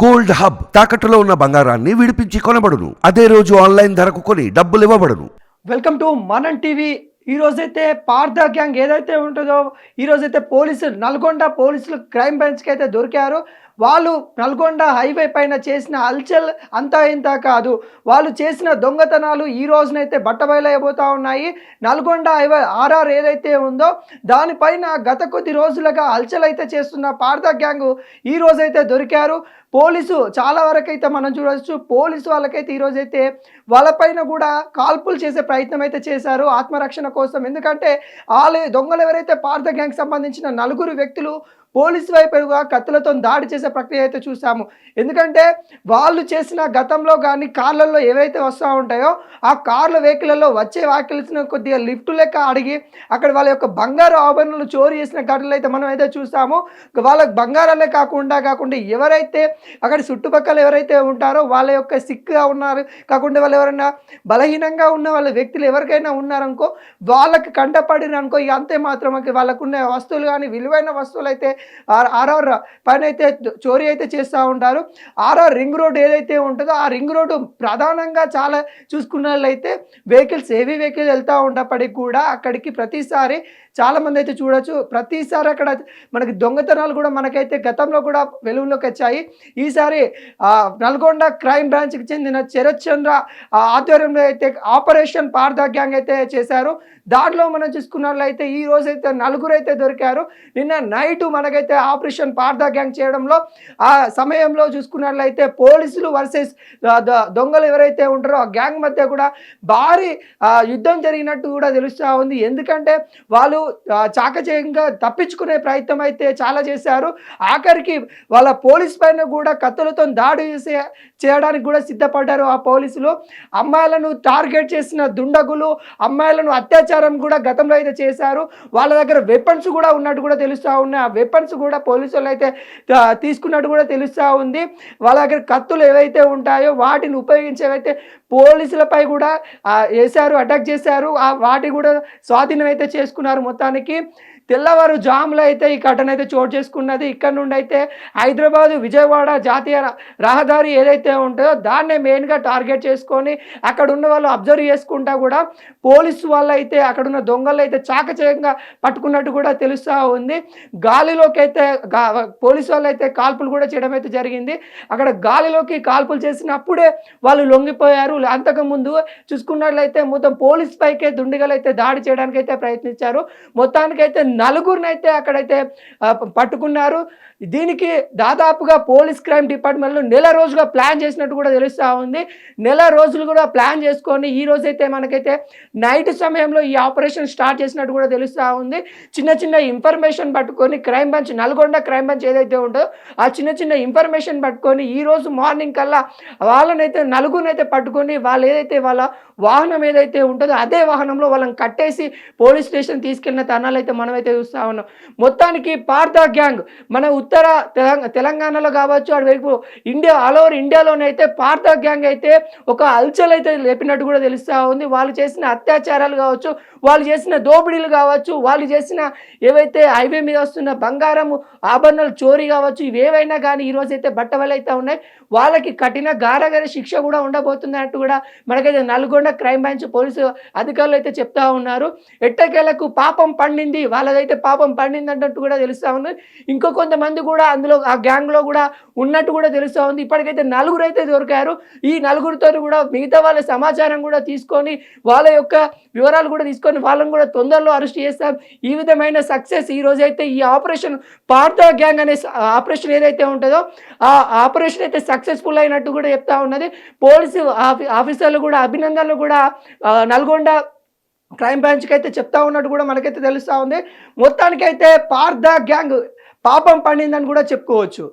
Gold hub తాకట్టులో ఉన్న బంగారాన్ని విడిపించి కొనబడును. అదే రోజు ఆన్లైన్ ధరకు కొని డబ్బులు ఇవ్వబడును. Welcome to Manam TV. ఈ రోజైతే పార్థ గ్యాంగ్ ఏదైతే ఉంటుందో ఈ రోజైతే పోలీసులు నల్గొండ పోలీసులు క్రైమ్ బ్రాంచ్కి అయితే దొరికారు. వాళ్ళు నల్గొండ హైవే పైన చేసిన అల్చల్ అంతా ఇంత కాదు. వాళ్ళు చేసిన దొంగతనాలు ఈ రోజునైతే బట్టబయలైపోతూ ఉన్నాయి. నల్గొండ హైవే ఆర్ఆర్ ఏదైతే ఉందో దానిపైన గత కొద్ది రోజులుగా అల్చలైతే అయితే చేస్తున్న పార్థ గ్యాంగ్ ఈ రోజైతే దొరికారు. పోలీసు చాలా వరకు అయితే మనం చూడవచ్చు పోలీసు వాళ్ళకైతే ఈరోజైతే వాళ్ళపైన కూడా కాల్పులు చేసే ప్రయత్నం అయితే చేశారు ఆత్మరక్షణ కోసం. ఎందుకంటే వాళ్ళు దొంగలు ఎవరైతే పార్థ గ్యాంగ్ సంబంధించిన నలుగురు వ్యక్తులు పోలీసు వైపుగా కత్తులతో దాడి చేసే ప్రక్రియ అయితే చూసాము. ఎందుకంటే వాళ్ళు చేసిన గతంలో కానీ కార్లలో ఏవైతే వస్తూ ఉంటాయో ఆ కార్ల వెహికల్లో వచ్చే వెహికల్స్ని కొద్దిగా లిఫ్ట్ లెక్క అడిగి అక్కడ వాళ్ళ యొక్క బంగారు ఆభరణలు చోరీ చేసిన ఘటనలు అయితే మనం అయితే చూసాము. వాళ్ళ బంగారాలే కాకుండా కాకుండా ఎవరైతే అక్కడ చుట్టుపక్కల ఎవరైతే ఉంటారో వాళ్ళ యొక్క సిక్గా ఉన్నారు. కాకుండా వాళ్ళు ఎవరైనా బలహీనంగా ఉన్న వాళ్ళ వ్యక్తులు ఎవరికైనా ఉన్నారనుకో వాళ్ళకి కంటపడిన అనుకో ఇక అంతే మాత్రం వాళ్ళకున్న వస్తువులు కానీ విలువైన వస్తువులు అయితే ఆర్ఆర్ పైన అయితే చోరీ అయితే చేస్తూ ఉంటారు. ఆర్ఆర్ రింగ్ రోడ్ ఏదైతే ఉంటుందో ఆ రింగ్ రోడ్డు ప్రధానంగా చాలా చూసుకున్నట్లయితే వెహికల్స్ హెవీ వెహికల్ వెళ్తూ ఉన్నప్పటికీ కూడా అక్కడికి ప్రతిసారి చాలామంది అయితే చూడొచ్చు. ప్రతిసారి అక్కడ మనకి దొంగతనాలు కూడా మనకైతే గతంలో కూడా వెలుగులోకి వచ్చాయి. ఈసారి నల్గొండ క్రైమ్ బ్రాంచ్కి చెందిన శరత్ చంద్ర ఆధ్వర్యంలో అయితే ఆపరేషన్ పార్థ గ్యాంగ్ అయితే చేశారు. దాంట్లో మనం చూసుకున్నట్లయితే ఈ రోజు అయితే నలుగురు అయితే దొరికారు. నిన్న నైట్ మనకైతే ఆపరేషన్ పార్థ గ్యాంగ్ చేయడంలో ఆ సమయంలో చూసుకున్నట్లయితే పోలీసులు వర్సెస్ దొంగలు ఎవరైతే ఉంటారో ఆ గ్యాంగ్ మధ్య కూడా భారీ యుద్ధం జరిగినట్టు కూడా తెలుస్తూ ఉంది. ఎందుకంటే వాళ్ళు చాకచేయంగా చాకచక్యంగా తప్పించుకునే ప్రయత్నం అయితే చాలా చేశారు. ఆఖరికి వాళ్ళ పోలీస్ పైన కూడా కత్తులతో దాడి చేసే చేయడానికి కూడా సిద్ధపడ్డారు ఆ పోలీసులు. అమ్మాయిలను టార్గెట్ చేసిన దుండగులు అమ్మాయిలను అత్యాచారం కూడా గతంలో అయితే చేశారు. వాళ్ళ దగ్గర వెపన్స్ కూడా ఉన్నట్టు కూడా తెలుస్తూ ఉన్నాయి. ఆ వెపన్స్ కూడా పోలీసు అయితే తీసుకున్నట్టు కూడా తెలుస్తూ ఉంది. వాళ్ళ దగ్గర కత్తులు ఏవైతే ఉంటాయో వాటిని ఉపయోగించేవైతే పోలీసులపై కూడా వేశారు అటాక్ చేశారు. వాటి కూడా స్వాధీనం అయితే చేసుకున్నారు మొత్తానికి. తెల్లవారు జాములో అయితే ఈ ఘటన అయితే చోటు చేసుకున్నది. ఇక్కడ నుండి అయితే హైదరాబాదు విజయవాడ జాతీయ ర- రహదారి ఏదైతే ఉంటుందో దాన్నే మెయిన్గా టార్గెట్ చేసుకొని అక్కడ ఉన్న వాళ్ళు అబ్జర్వ్ చేసుకుంటా కూడా పోలీసు వాళ్ళు అయితే అక్కడ ఉన్న దొంగలు అయితే చాకచక్యంగా పట్టుకున్నట్టు కూడా తెలుస్తూ ఉంది. గాలిలోకి అయితే పోలీసు వాళ్ళు అయితే కాల్పులు కూడా చేయడం అయితే జరిగింది. అక్కడ గాలిలోకి కాల్పులు చేసినప్పుడే వాళ్ళు లొంగిపోయారు అంతకుముందు చూసుకున్నట్లయితే మొత్తం పోలీస్ పైకే దుండిగలు అయితే దాడి చేయడానికి అయితే ప్రయత్నించారు. మొత్తానికైతే నలుగురిని అయితే అక్కడైతే పట్టుకున్నారు. దీనికి దాదాపుగా పోలీస్ క్రైమ్ డిపార్ట్మెంట్లో నెల రోజుగా ప్లాన్ చేసినట్టు కూడా తెలుస్తూ ఉంది. నెల రోజులు కూడా ప్లాన్ చేసుకొని ఈ రోజైతే మనకైతే నైట్ సమయంలో ఈ ఆపరేషన్ స్టార్ట్ చేసినట్టు కూడా తెలుస్తూ ఉంది. చిన్న చిన్న ఇన్ఫర్మేషన్ పట్టుకొని crime branch Nalgonda crime branch ఏదైతే ఉంటుందో ఆ చిన్న చిన్న ఇన్ఫర్మేషన్ పట్టుకొని ఈ రోజు మార్నింగ్ కల్లా వాళ్ళనైతే నలుగురినైతే పట్టుకొని వాళ్ళు ఏదైతే వాళ్ళ వాహనం ఏదైతే ఉంటుందో అదే వాహనంలో వాళ్ళని కట్టేసి పోలీస్ స్టేషన్ తీసుకెళ్ళిన తరుణాలు అయితే మనమైతే చూస్తూ ఉన్నాం. మొత్తానికి పార్థ గ్యాంగ్ మన ఉత్తర తెలంగాణలో కావచ్చు అటువైపు ఇండియా ఆల్ ఓవర్ ఇండియాలోనైతే పార్థ గ్యాంగ్ అయితే ఒక అల్చల్ అయితే లేపినట్టు కూడా తెలుస్తూ ఉంది. వాళ్ళు చేసిన అత్యాచారాలు కావచ్చు వాళ్ళు చేసిన దోపిడీలు కావచ్చు వాళ్ళు చేసిన ఏవైతే హైవే మీద వస్తున్న బంగారము ఆభరణాలు చోరీ కావచ్చు ఇవేవైనా కానీ ఈరోజు అయితే బట్టవలు అయితే ఉన్నాయి. వాళ్ళకి కఠిన గారగారి శిక్ష కూడా ఉండబోతుంది అన్నట్టు కూడా మనకైతే నల్గొండ క్రైమ్ బ్రాంచ్ పోలీసు అధికారులు అయితే చెప్తా ఉన్నారు. ఎట్టకేలకు పాపం పండింది వాళ్ళదైతే పాపం పండింది అన్నట్టు కూడా తెలుస్తూ ఉంది. ఇంకో కొంతమంది కూడా అందులో ఆ గ్యాంగ్లో కూడా ఉన్నట్టు కూడా తెలుస్తూ ఉంది. ఇప్పటికైతే నలుగురు అయితే దొరికారు. ఈ నలుగురితో కూడా మిగతా వాళ్ళ సమాచారం కూడా తీసుకొని వాళ్ళ యొక్క వివరాలు కూడా తీసుకొని వాళ్ళని కూడా తొందరలో అరెస్ట్ చేస్తాం. ఈ విధమైన సక్సెస్ ఈ రోజైతే ఈ ఆపరేషన్ పార్థ గ్యాంగ్ అనే ఆపరేషన్ ఏదైతే ఉంటుందో ఆ ఆపరేషన్ అయితే సక్సెస్ఫుల్ అయినట్టు కూడా చెప్తా ఉన్నది. పోలీసు ఆఫీ ఆఫీసర్లు కూడా అభినందనలు కూడా నల్గొండ క్రైమ్ బ్రాంచ్కి అయితే చెప్తా ఉన్నట్టు కూడా మనకైతే తెలుస్తూ ఉంది. మొత్తానికైతే పార్థ గ్యాంగ్ పాపం పండిందని కూడా చెప్పుకోవచ్చు.